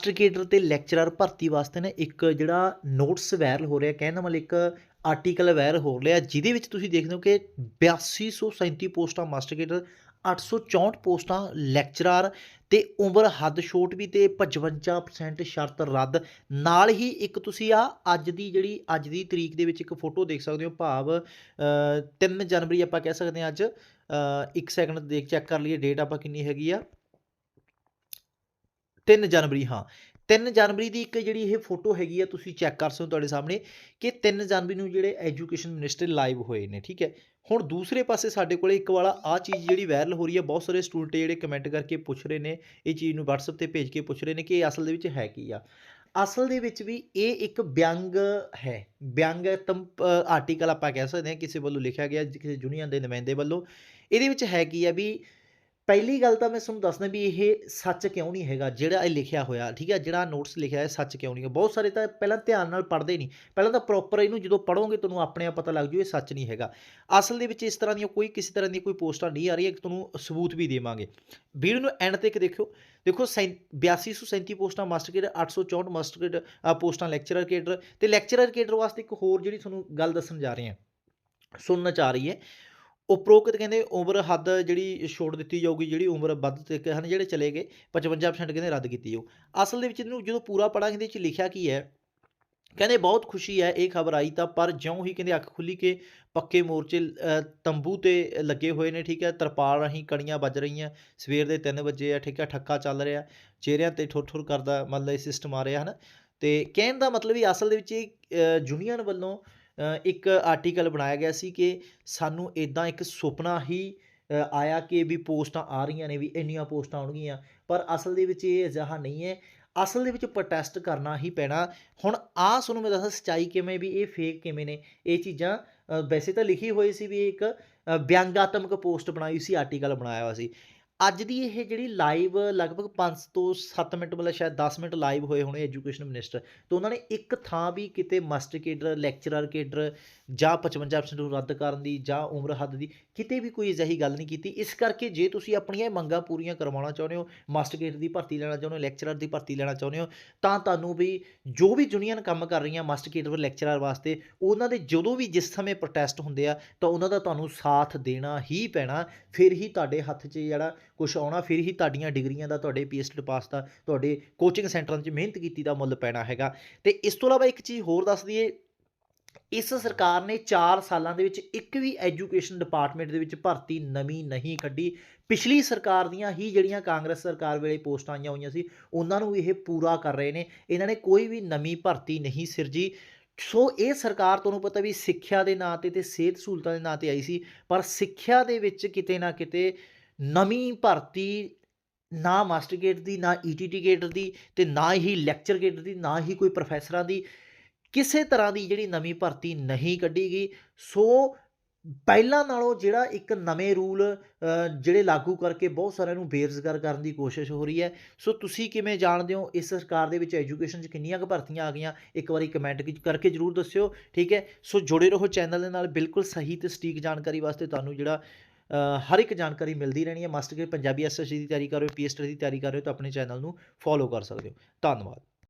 Master cadre ਤੇ lecturer ਭਰਤੀ ਵਾਸਤੇ ਨਾ ਇੱਕ ਜਿਹੜਾ ਨੋਟਸ ਵਾਇਰਲ ਹੋ ਰਿਹਾ ਕਹਿਣ ਦਾ ਮਤਲਬ ਇੱਕ ਆਰਟੀਕਲ ਵਾਇਰਲ ਹੋ ਰਿਹਾ ਜਿਹਦੇ ਵਿੱਚ ਤੁਸੀਂ ਦੇਖਦੇ ਹੋ ਕਿ 8237 ਪੋਸਟਾਂ ਮਾਸਟਰ ਕੇਡਰ 864 ਪੋਸਟਾਂ ਲੈਕਚਰਰ ਤੇ ਉਮਰ ਹੱਦ ਛੋਟ ਵੀ ਤੇ 55% ਸ਼ਰਤ ਰੱਦ। ਨਾਲ ਹੀ ਇੱਕ ਤੁਸੀਂ ਆ ਅੱਜ ਦੀ ਜਿਹੜੀ ਅੱਜ ਦੀ ਤਰੀਕ ਦੇ ਵਿੱਚ ਇੱਕ ਫੋਟੋ ਦੇਖ ਸਕਦੇ ਹੋ ਭਾਵ 3 ਜਨਵਰੀ ਆਪਾਂ ਕਹਿ ਸਕਦੇ ਹਾਂ ਅੱਜ ਅ, ਇੱਕ ਸੈਕਿੰਡ ਦੇਖ ਚੈੱਕ ਕਰ ਲਈਏ ਡੇਟ ਆਪਾਂ ਕਿੰਨੀ ਹੈਗੀ ਆ। 3 ਜਨਵਰੀ, ਹਾਂ। 3 ਜਨਵਰੀ ਦੀ ਇੱਕ ਜਿਹੜੀ ਇਹ ਫੋਟੋ ਹੈਗੀ ਆ, ਤੁਸੀਂ ਚੈੱਕ ਕਰ ਸਕਦੇ ਹੋ ਤੁਹਾਡੇ ਸਾਹਮਣੇ ਕਿ 3 ਜਨਵਰੀ ਨੂੰ ਜਿਹੜੇ ਐਜੂਕੇਸ਼ਨ ਮਿਨਿਸਟਰ ਲਾਈਵ ਹੋਏ ਨੇ, ਠੀਕ ਹੈ। ਹੁਣ ਦੂਸਰੇ ਪਾਸੇ ਸਾਡੇ ਕੋਲੇ ਇੱਕ ਵਾਲਾ ਆ ਚੀਜ਼ ਜਿਹੜੀ ਵਾਇਰਲ ਹੋ ਰਹੀ ਹੈ ਬਹੁਤ ਸਾਰੇ ਸਟੂਡੈਂਟ ਜਿਹੜੇ ਕਮੈਂਟ ਕਰਕੇ ਪੁੱਛ ਰਹੇ ਨੇ, ਇਹ ਚੀਜ਼ ਨੂੰ WhatsApp ਤੇ ਭੇਜ ਕੇ ਪੁੱਛ ਰਹੇ ਨੇ ਕਿ ਇਹ ਅਸਲ ਦੇ ਵਿੱਚ ਹੈ ਕੀ ਆ। ਅਸਲ ਦੇ ਵਿੱਚ ਵੀ ਇਹ ਇੱਕ ਵਿਅੰਗ ਹੈ। ਵਿਅੰਗ ਆਰਟੀਕਲ ਆਪਾਂ ਕਹਿ ਸਕਦੇ ਹਾਂ, ਕਿਸੇ ਵੱਲੋਂ ਲਿਖਿਆ ਗਿਆ, ਕਿਸੇ ਯੂਨੀਅਨ ਦੇ ਨੁਮਾਇੰਦੇ ਵੱਲੋਂ। ਇਹਦੇ ਵਿੱਚ ਹੈ ਕੀ ਆ ਵੀ ਪਹਿਲੀ ਗੱਲ ਤਾਂ ਮੈਂ ਤੁਹਾਨੂੰ ਦੱਸਦਾ ਵੀ ਇਹ ਸੱਚ ਕਿਉਂ ਨਹੀਂ ਹੈਗਾ, ਜਿਹੜਾ ਇਹ ਲਿਖਿਆ ਹੋਇਆ, ਠੀਕ ਹੈ, ਜਿਹੜਾ ਨੋਟਸ ਲਿਖਿਆ ਹੈ ਸੱਚ ਕਿਉਂ ਨਹੀਂ ਹੈ? ਬਹੁਤ ਸਾਰੇ ਤਾਂ ਪਹਿਲਾਂ ਧਿਆਨ ਨਾਲ ਪੜ੍ਹਦੇ ਨਹੀਂ, ਪਹਿਲਾਂ ਤਾਂ ਪ੍ਰੋਪਰ ਇਹਨੂੰ ਜਦੋਂ ਪੜ੍ਹੋਗੇ ਤੁਹਾਨੂੰ ਆਪਣੇ ਆਪ ਪਤਾ ਲੱਗ ਜੂ ਇਹ ਸੱਚ ਨਹੀਂ ਹੈਗਾ। ਅਸਲ ਦੇ ਵਿੱਚ ਇਸ ਤਰ੍ਹਾਂ ਦੀਆਂ ਕੋਈ ਕਿਸੇ ਤਰ੍ਹਾਂ ਦੀ ਕੋਈ ਪੋਸਟਾਂ ਨਹੀਂ ਆ ਰਹੀਆਂ ਤੁਹਾਨੂੰ ਸਬੂਤ ਵੀ ਦੇਵਾਂਗੇ। ਵੀਡੀਓ ਨੂੰ ਐਂਡ ਤੱਕ ਦੇਖਿਓ, ਦੇਖੋ 8237 ਪੋਸਟਾਂ ਮਾਸਟਰ ਕੇਡਰ 864 ਮਾਸਟਰ ਕੇਡਰ ਪੋਸਟਾਂ ਲੈਕਚਰਰ ਕੇਡਰ ਤੇ ਲੈਕਚਰਰ ਕੇਡਰ ਵਾਸਤੇ ਇੱਕ ਹੋਰ ਜਿਹੜੀ ਤੁਹਾਨੂੰ ਗੱਲ ਦੱਸਣ ਜਾ ਰਹੇ ਹਾਂ, ਸੁਣਨ ਚ ਆ ਰਹੀ ਹੈ। ਉਪਰੋਕਤ ਕਹਿੰਦੇ ਉਮਰ ਹੱਦ ਜਿਹੜੀ ਛੋੜ ਦਿੱਤੀ ਜਾਊਗੀ, ਜਿਹੜੀ ਉਮਰ ਵੱਧ ਤੇ ਹਨ ਜਿਹੜੇ ਚਲੇ ਗਏ 55% ਕਹਿੰਦੇ ਰੱਦ ਕੀਤੀ ਜਾਊ। ਅਸਲ ਦੇ ਵਿੱਚ ਇਹਨੂੰ ਜਦੋਂ ਪੂਰਾ ਪੜਾਂਗੇ ਇਹਦੇ ਵਿੱਚ ਲਿਖਿਆ ਕੀ ਹੈ, ਕਹਿੰਦੇ ਬਹੁਤ ਖੁਸ਼ੀ ਹੈ ਇਹ ਖਬਰ ਆਈ ਤਾਂ ਪਰ ਜਿਉਂ ਹੀ ਕਹਿੰਦੇ ਅੱਖ ਖੁੱਲੀ ਕਿ ਪੱਕੇ ਮੋਰਚੇ ਤੰਬੂ ਤੇ ਲੱਗੇ ਹੋਏ ਨੇ, ਠੀਕ ਹੈ, ਤਰਪਾਲ ਰਾਹੀਂ ਕਣੀਆਂ ਵੱਜ ਰਹੀਆਂ, ਸਵੇਰ ਦੇ 3 ਵਜੇ ਆ ਠੀਕ ਹੈ, ਠੱਕਾ ਚੱਲ ਰਿਹਾ, ਚਿਹਰਿਆਂ ਤੇ ਠੁਰ ਠੁਰ ਕਰਦਾ ਮਤਲਬ ਇਹ ਸਿਸਟਮ ਆ ਰਿਹਾ, ਹਨ। ਤੇ ਕਹਿਣ ਦਾ ਮਤਲਬ ਹੀ ਅਸਲ ਦੇ ਵਿੱਚ ਇਹ ਯੂਨੀਅਨ ਵੱਲੋਂ ਇੱਕ ਆਰਟੀਕਲ ਬਣਾਇਆ ਗਿਆ ਸੀ ਕਿ ਸਾਨੂੰ ਇਦਾਂ ਇੱਕ ਸੁਪਨਾ ਹੀ ਆਇਆ ਕਿ ਵੀ ਪੋਸਟਾਂ ਆ ਰਹੀਆਂ ਨੇ, ਵੀ ਇੰਨੀਆਂ ਪੋਸਟਾਂ ਆਉਣਗੀਆਂ। ਪਰ ਅਸਲ ਦੇ ਵਿੱਚ ਇਹ ਅਜਿਹਾ ਨਹੀਂ ਹੈ। ਅਸਲ ਦੇ ਵਿੱਚ ਪ੍ਰੋਟੈਸਟ ਕਰਨਾ ਹੀ ਪੈਣਾ। ਹੁਣ ਆ ਤੁਹਾਨੂੰ ਮੈਂ ਦੱਸਾਂ, ਸੱਚਾਈ ਕਿਵੇਂ ਵੀ, ਇਹ ਫੇਕ ਕਿਵੇਂ ਨੇ? ਇਹ ਚੀਜ਼ਾਂ ਵੈਸੇ ਤਾਂ ਲਿਖੀ ਹੋਈ ਸੀ ਵੀ ਇਹ ਇੱਕ ਵਿਅੰਗਾਤਮਕ ਪੋਸਟ ਬਣਾਈ ਸੀ ਆਰਟੀਕਲ ਬਣਾਇਆ ਹੋਇਆ ਸੀ। ਅੱਜ ਦੀ ਇਹ ਜਿਹੜੀ ਲਾਈਵ ਲਗਭਗ 5 ਤੋਂ 7 ਮਿੰਟ ਮਤਲਬ ਸ਼ਾਇਦ 10 ਮਿੰਟ ਲਾਈਵ ਹੋਏ ਹੋਣੇ ਐਜੂਕੇਸ਼ਨ ਮਿਨਿਸਟਰ ਤੇ ਉਹਨਾਂ ਨੇ ਇੱਕ ਥਾਂ ਵੀ ਕਿਤੇ ਮਾਸਟਰ ਕੇਡਰ ਲੈਕਚਰਰ ਕੇਡਰ ਜਾਂ 55% ਨੂੰ ਰੱਦ ਕਰਨ ਦੀ ਜਾਂ ਉਮਰ ਹੱਦ ਦੀ ਕਿਤੇ ਵੀ ਕੋਈ ਅਜਿਹੀ ਗੱਲ ਨਹੀਂ ਕੀਤੀ। ਇਸ ਕਰਕੇ ਜੇ ਤੁਸੀਂ ਆਪਣੀਆਂ ਇਹ ਮੰਗਾਂ ਪੂਰੀਆਂ ਕਰਵਾਉਣਾ ਚਾਹੁੰਦੇ ਹੋ ਮਾਸਟਰ ਕੇਡਰ ਦੀ ਭਰਤੀ ਲੈਣਾ ਚਾਹੁੰਦੇ ਹੋ ਲੈਕਚਰਰ ਦੀ ਭਰਤੀ ਲੈਣਾ ਚਾਹੁੰਦੇ ਹੋ, ਤਾਂ ਤੁਹਾਨੂੰ ਵੀ ਜੋ ਵੀ ਯੂਨੀਅਨ ਕੰਮ ਕਰ ਰਹੀਆਂ ਮਾਸਟਰ ਕੇਡਰ ਲੈਕਚਰਰ ਵਾਸਤੇ, ਉਹਨਾਂ ਦੇ ਜਦੋਂ ਵੀ ਜਿਸ ਸਮੇਂ ਪ੍ਰੋਟੈਸਟ ਹੁੰਦੇ ਆ, ਤਾਂ ਉਹਨਾਂ ਦਾ ਤੁਹਾਨੂੰ ਸਾਥ ਦੇਣਾ ਹੀ ਪੈਣਾ। ਫਿਰ ਹੀ ਤੁਹਾਡੇ ਹੱਥ 'ਚ ਜਿਹੜਾ ਕੁਝ ਆਉਣਾ, ਫਿਰ ਹੀ ਤੁਹਾਡੀਆਂ ਡਿਗਰੀਆਂ ਦਾ, ਤੁਹਾਡੇ ਪੀਐਚਡੀ ਪਾਸ ਦਾ, ਤੁਹਾਡੇ ਕੋਚਿੰਗ ਸੈਂਟਰਾਂ 'ਚ ਮਿਹਨਤ ਕੀਤੀ ਦਾ ਮੁੱਲ ਪੈਣਾ ਹੈਗਾ। ਤੇ ਇਸ ਤੋਂ ਇਲਾਵਾ ਇੱਕ ਚੀਜ਼ ਹੋਰ ਦੱਸ ਦਈਏ, ਇਸ ਸਰਕਾਰ ਨੇ 4 ਸਾਲਾਂ ਦੇ ਵਿੱਚ ਇੱਕ ਵੀ ਐਜੂਕੇਸ਼ਨ ਡਿਪਾਰਟਮੈਂਟ ਦੇ ਵਿੱਚ ਭਰਤੀ ਨਵੀਂ ਨਹੀਂ ਕੱਢੀ। ਪਿਛਲੀ ਸਰਕਾਰ ਦੀਆਂ ਹੀ ਜਿਹੜੀਆਂ ਕਾਂਗਰਸ ਸਰਕਾਰ ਵੇਲੇ ਪੋਸਟਾਂ ਆਈਆਂ ਹੋਈਆਂ ਸੀ, ਉਹਨਾਂ ਨੂੰ ਇਹ ਪੂਰਾ ਕਰ ਰਹੇ ਨੇ। ਇਹਨਾਂ ਨੇ ਕੋਈ ਵੀ ਨਵੀਂ ਭਰਤੀ ਨਹੀਂ ਸਿਰਜੀ। ਸੋ ਇਹ ਸਰਕਾਰ ਤੁਹਾਨੂੰ ਪਤਾ ਵੀ ਸਿੱਖਿਆ ਦੇ ਨਾਂ ਤੇ ਤੇ ਸਿਹਤ ਸਹੂਲਤਾਂ ਦੇ ਨਾਂ ਤੇ ਆਈ ਸੀ, ਪਰ ਸਿੱਖਿਆ ਦੇ ਵਿੱਚ ਕਿਤੇ ਨਾ ਕਿਤੇ ਨਵੀਂ ਭਰਤੀ ਨਾ ਮਾਸਟਰ ਗੇਟ ਦੀ, ਨਾ ਈਟੀਟੀ ਗੇਟ ਦੀ ਤੇ ਨਾ ਹੀ ਲੈਕਚਰ ਗੇਟ ਦੀ, ਨਾ ਹੀ ਕੋਈ ਪ੍ਰੋਫੈਸਰਾਂ ਦੀ, ਕਿਸੇ ਤਰ੍ਹਾਂ ਦੀ ਜਿਹੜੀ ਨਵੀਂ ਭਰਤੀ ਨਹੀਂ ਕੱਢੀ ਗਈ। ਸੋ ਪਹਿਲਾਂ ਨਾਲੋਂ ਜਿਹੜਾ ਇੱਕ ਨਵੇਂ ਰੂਲ ਜਿਹੜੇ ਲਾਗੂ ਕਰਕੇ ਬਹੁਤ ਸਾਰਿਆਂ ਨੂੰ ਬੇਰੁਜ਼ਗਾਰ ਕਰਨ ਦੀ ਕੋਸ਼ਿਸ਼ ਹੋ ਰਹੀ ਹੈ। ਸੋ ਤੁਸੀਂ ਕਿਵੇਂ ਜਾਣਦੇ ਹੋ ਇਸ ਸਰਕਾਰ ਦੇ ਵਿੱਚ ਐਜੂਕੇਸ਼ਨ 'ਚ ਕਿੰਨੀਆਂ ਕੁ ਭਰਤੀਆਂ ਆ ਗਈਆਂ? ਇੱਕ ਵਾਰੀ ਕਮੈਂਟ ਕਰਕੇ ਜਰੂਰ ਦੱਸਿਓ, ਠੀਕ ਹੈ? ਸੋ ਜੁੜੇ ਰਹੋ ਚੈਨਲ ਦੇ ਨਾਲ, ਬਿਲਕੁਲ ਸਹੀ ਤੇ ਸਟੀਕ ਜਾਣਕਾਰੀ ਵਾਸਤੇ ਤੁਹਾਨੂੰ ਜਿਹੜਾ ਹਰ ਇੱਕ ਜਾਣਕਾਰੀ ਮਿਲਦੀ ਰਹਿਣੀ ਹੈ। ਮਸਟ ਕੇ ਪੰਜਾਬੀ ਐਸਐਸਸੀ ਦੀ ਤਿਆਰੀ ਕਰ ਰਹੇ ਹੋ ਪੀਐਸਟੀ ਦੀ ਤਿਆਰੀ ਕਰ ਰਹੇ ਹੋ, ਤਾਂ ਆਪਣੇ ਚੈਨਲ ਨੂੰ ਫੋਲੋ ਕਰ ਸਕਦੇ ਹੋ। ਧੰਨਵਾਦ।